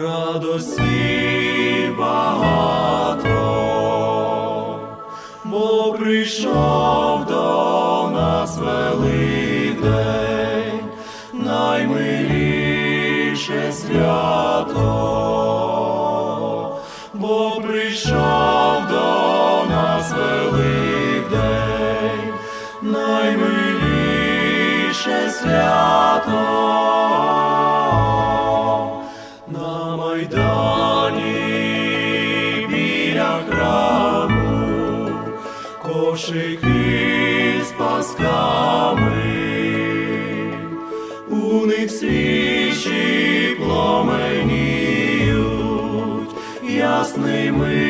радості багато, бо прийшов до нас великдень, наймиліше свято, бо прийшов до нас великдень, наймиліше свято. Кошики з пасками, у них свічі пломеніють ясними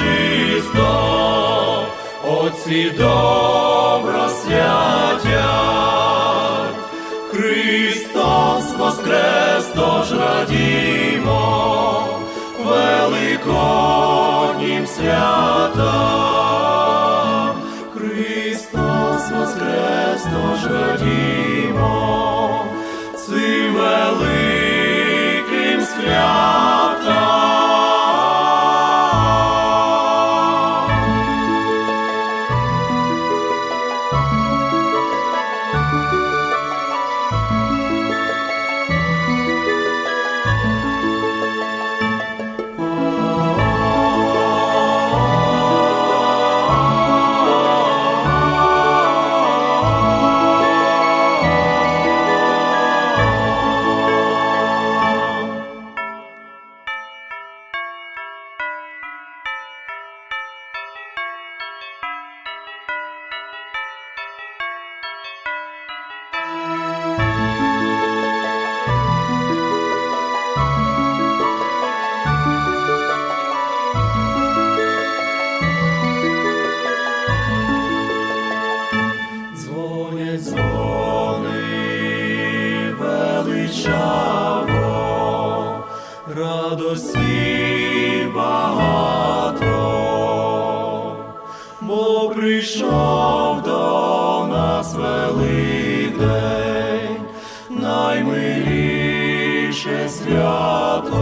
урочисто, отці добро святять. Христос воскрес, тож радімо, великоднім святам. Христос воскрес, тож радімо, цим великим прийшов до нас Великдень, наймиліше свято,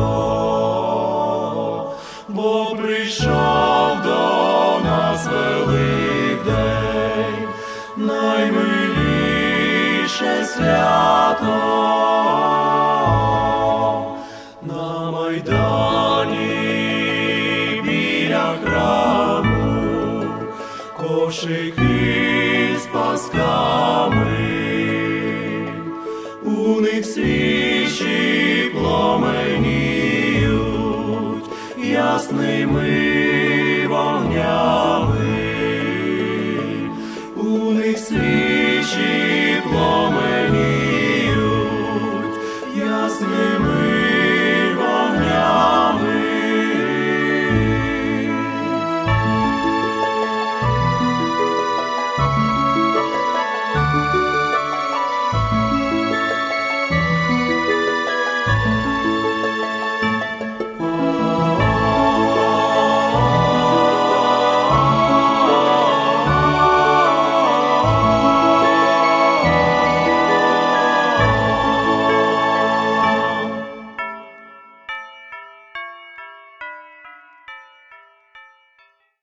бо прийшов до нас Великдень, наймиліше свято. Кошики з пасками, у них свічі пломеніють ясними вогнями, у них свічі пломеніють ясними